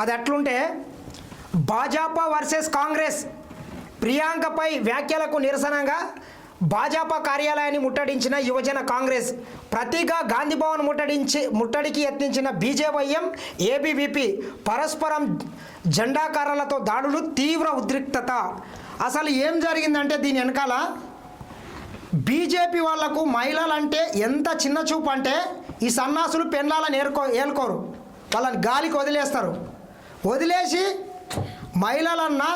అది ఎట్లుంటే భాజపా వర్సెస్ కాంగ్రెస్ ప్రియాంకపై వ్యాఖ్యలకు నిరసనగా భాజపా కార్యాలయాన్ని ముట్టడించిన యువజన కాంగ్రెస్ ప్రతిగా గాంధీభవన్ ముట్టడించి ముట్టడికి యత్నించిన బీజేవైఎం ఏబీవీపీ పరస్పరం జెండాకారాలతో దాడులు తీవ్ర ఉద్రిక్తత. అసలు ఏం జరిగిందంటే దీని వెనకాల బీజేపీ వాళ్ళకు మహిళలంటే ఎంత చిన్న చూపు అంటే ఈ సన్నాసులు పెన్లాలను ఏరుకో ఏలుకోరు. వాళ్ళని గాలికి వదిలేస్తారు. వదిలేసి మహిళలన్నా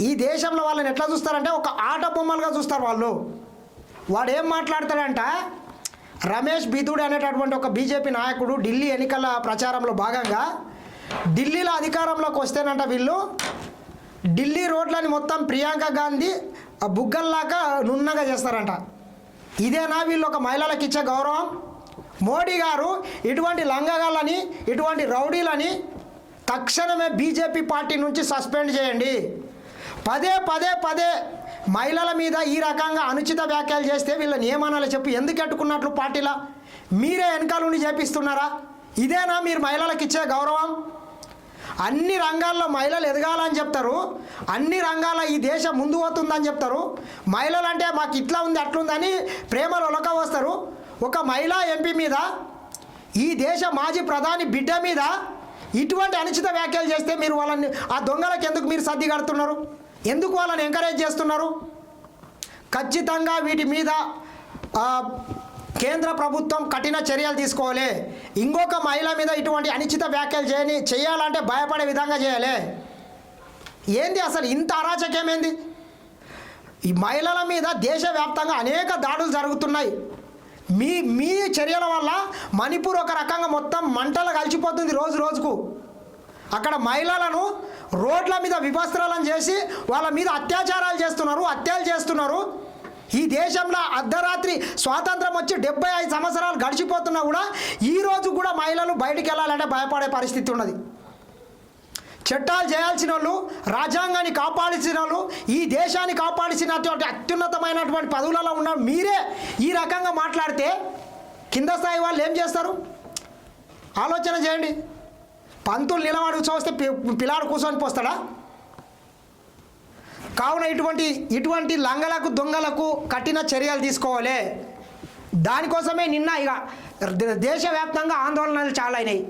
ఈ దేశంలో వాళ్ళని ఎట్లా చూస్తారంటే ఒక ఆట బొమ్మలుగా చూస్తారు వాళ్ళు. వాడు ఏం మాట్లాడతాడంట? రమేష్ బిధుడు అనేటటువంటి ఒక బీజేపీ నాయకుడు ఢిల్లీ ఎన్నికల ప్రచారంలో భాగంగా ఢిల్లీలో అధికారంలోకి వస్తేనంట వీళ్ళు. ఢిల్లీ రోడ్లని మొత్తం ప్రియాంక గాంధీ ఆ బుగ్గల్లాగా నున్నగా చేస్తారంట. ఇదేనా వీళ్ళు ఒక మహిళలకు ఇచ్చే గౌరవం? మోడీ గారు ఇటువంటి లంగగాళ్ళని ఇటువంటి రౌడీలని తక్షణమే బీజేపీ పార్టీ నుంచి సస్పెండ్ చేయండి. పదే పదే పదే మహిళల మీద ఈ రకంగా అనుచిత వ్యాఖ్యలు చేస్తే వీళ్ళని ఏమనాలో చెప్పి. ఎందుకు ఎట్టుకున్నట్లు పార్టీలా? మీరే వెనకాల నుండి చేపిస్తున్నారా? ఇదేనా మీరు మహిళలకు ఇచ్చే గౌరవం? అన్ని రంగాల్లో మహిళలు ఎదగాలని చెప్తారు. అన్ని రంగాల్లో ఈ దేశం ముందు పోతుందని చెప్తారు. మహిళలు అంటే మాకు ఇట్లా ఉంది అట్లుందని ప్రేమలు ఒలక వస్తారు ఒక మహిళా ఎంపీ మీద ఈ దేశ మాజీ ప్రధాని బిడ్డ మీద ఇటువంటి అనుచిత వ్యాఖ్యలు చేస్తే మీరు వాళ్ళని ఆ దొంగలకు ఎందుకు మీరు సర్ది కడుతున్నారు? ఎందుకు వాళ్ళని ఎంకరేజ్ చేస్తున్నారు? ఖచ్చితంగా వీటి మీద కేంద్ర ప్రభుత్వం కఠిన చర్యలు తీసుకోవాలి. ఇంకొక మహిళ మీద ఇటువంటి అనుచిత వ్యాఖ్యలు చేయని చేయాలంటే భయపడే విధంగా చేయాలి. ఏంది అసలు ఇంత అరాచకమేంది ఈ మహిళల మీద దేశవ్యాప్తంగా అనేక దాడులు జరుగుతున్నాయి. మీ మీ చర్యల వల్ల మణిపూర్ ఒక రకంగా మొత్తం మంటలు కలిసిపోతుంది రోజు రోజుకు. అక్కడ మహిళలను రోడ్ల మీద విభస్త్రాలను చేసి వాళ్ళ మీద అత్యాచారాలు చేస్తున్నారు హత్యలు చేస్తున్నారు. ఈ దేశంలో అర్ధరాత్రి స్వాతంత్రం వచ్చి డెబ్బై ఐదు సంవత్సరాలు గడిచిపోతున్నా కూడా ఈ రోజు కూడా మహిళలు బయటికి వెళ్ళాలంటే భయపడే పరిస్థితి ఉన్నది. చట్టాలు చేయాల్సిన వాళ్ళు రాజ్యాంగాన్ని కాపాడాల్సిన వాళ్ళు ఈ దేశాన్ని కాపాడాల్సినటువంటి అత్యున్నతమైనటువంటి పదవులలో ఉన్న మీరే ఈ రకంగా మాట్లాడితే కింద స్థాయి వాళ్ళు ఏం చేస్తారు? ఆలోచన చేయండి. పంతులు నిలబడి చూస్తే పి- పిల్లాడు కూర్చొని పోస్తాడా? కావున ఇటువంటి ఇటువంటి లంగలకు దొంగలకు కఠిన చర్యలు తీసుకోవాలి. దానికోసమే నిన్న ఇక ద- దేశవ్యాప్తంగా ఆందోళనలు చాలా అయినాయి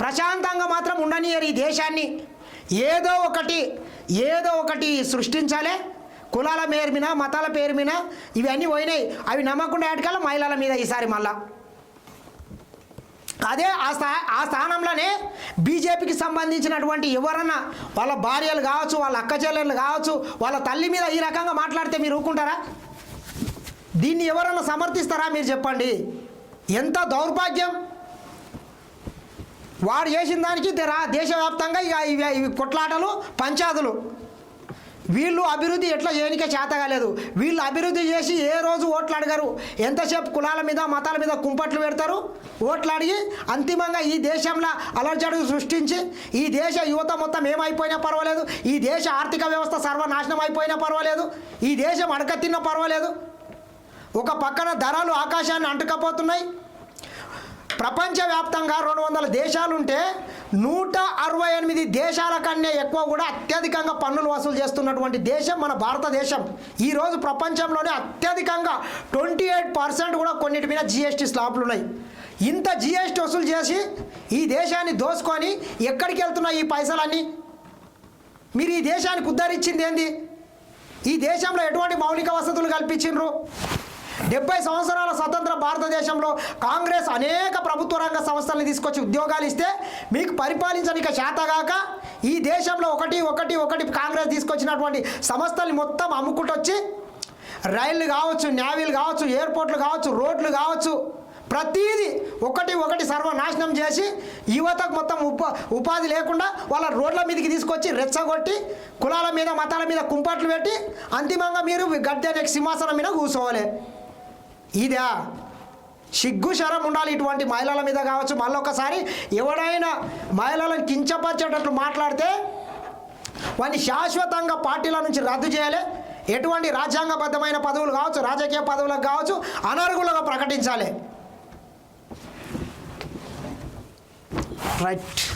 ప్రశాంతంగా మాత్రం ఉండనియరు ఈ దేశాన్ని. ఏదో ఒకటి ఏదో ఒకటి సృష్టించాలి. కులాల పేరు మీద మతాల పేరు మీద ఇవన్నీ పోయినాయి. అవి నమ్మకుండా ఏటకాల మహిళల మీద ఈసారి మళ్ళా. అదే ఆ స్థా ఆ స్థానంలోనే బీజేపీకి సంబంధించినటువంటి ఎవరన్నా వాళ్ళ భార్యలు కావచ్చు వాళ్ళ అక్క చెల్లెళ్ళు కావచ్చు వాళ్ళ తల్లి మీద ఈ రకంగా మాట్లాడితే మీరు ఊరుకుంటారా? దీన్ని ఎవరన్నా సమర్థిస్తారా మీరు చెప్పండి? ఎంత దౌర్భాగ్యం! వాడు చేసిన దానికి దేశవ్యాప్తంగా ఇక ఇవి కొట్లాటలు పంచాదులు. వీళ్ళు అభివృద్ధి ఎట్లా చేయనికే చేత కాలేదు. వీళ్ళు అభివృద్ధి చేసి ఏ రోజు ఓట్లు అడగరు. ఎంతసేపు కులాల మీద మతాల మీద కుంపట్లు పెడతారు? ఓట్లు అడిగి అంతిమంగా ఈ దేశంలో అలర్జడు సృష్టించి ఈ దేశ యువత మొత్తం ఏమైపోయినా పర్వాలేదు. ఈ దేశ ఆర్థిక వ్యవస్థ సర్వనాశనం అయిపోయినా పర్వాలేదు. ఈ దేశం అడక తిన్నా పర్వాలేదు. ఒక పక్కన ధరలు ఆకాశాన్ని అంటుకపోతున్నాయి. ప్రపంచవ్యాప్తంగా రెండు వందల దేశాలుంటే నూట అరవై ఎనిమిది దేశాల కన్నా ఎక్కువ కూడా అత్యధికంగా పన్నులు వసూలు చేస్తున్నటువంటి దేశం మన భారతదేశం. ఈరోజు ప్రపంచంలోనే అత్యధికంగా ట్వంటీ ఎయిట్ పర్సెంట్ కూడా కొన్నిటి మీద జిఎస్టీ స్లాబ్లు ఉన్నాయి ఇంత జిఎస్టీ వసూలు చేసి ఈ దేశాన్ని దోసుకొని ఎక్కడికి వెళ్తున్నాయి ఈ పైసలన్నీ? మీరు ఈ దేశానికి ఉద్ధరించింది ఏంది? ఈ దేశంలో ఎటువంటి మౌలిక వసతులు కల్పించిండ్రు డెబ్బై సంవత్సరాల స్వతంత్ర భారతదేశంలో కాంగ్రెస్ అనేక ప్రభుత్వ రంగ సంస్థల్ని తీసుకొచ్చి ఉద్యోగాలు ఇస్తే మీకు పరిపాలించనిక చేతగాక ఈ దేశంలో ఒకటి ఒకటి ఒకటి కాంగ్రెస్ తీసుకొచ్చినటువంటి సంస్థల్ని మొత్తం అమ్ముకుంటొచ్చి రైళ్ళు కావచ్చు నేవీలు కావచ్చు ఎయిర్పోర్ట్లు కావచ్చు రోడ్లు కావచ్చు ప్రతీది ఒకటి ఒకటి సర్వనాశనం చేసి యువతకు మొత్తం ఉప ఉపాధి లేకుండా వాళ్ళ రోడ్ల మీదకి తీసుకొచ్చి రెచ్చగొట్టి కులాల మీద మతాల మీద కుంపట్లు పెట్టి అంతిమంగా మీరు గడ్డ సింహాసనం మీద కూర్చోవాలి. ఇదా. సిగ్గు శరం ఉండాలి ఇటువంటి మహిళల మీద కావచ్చు. మళ్ళీ ఒకసారి ఎవడైనా మహిళలను కించపరిచేటట్లు మాట్లాడితే వాడిని శాశ్వతంగా పార్టీల నుంచి రద్దు చేయాలి. ఎటువంటి రాజ్యాంగబద్ధమైన పదవులు కావచ్చు రాజకీయ పదవులకు కావచ్చు అనర్హులుగా ప్రకటించాలి. రైట్.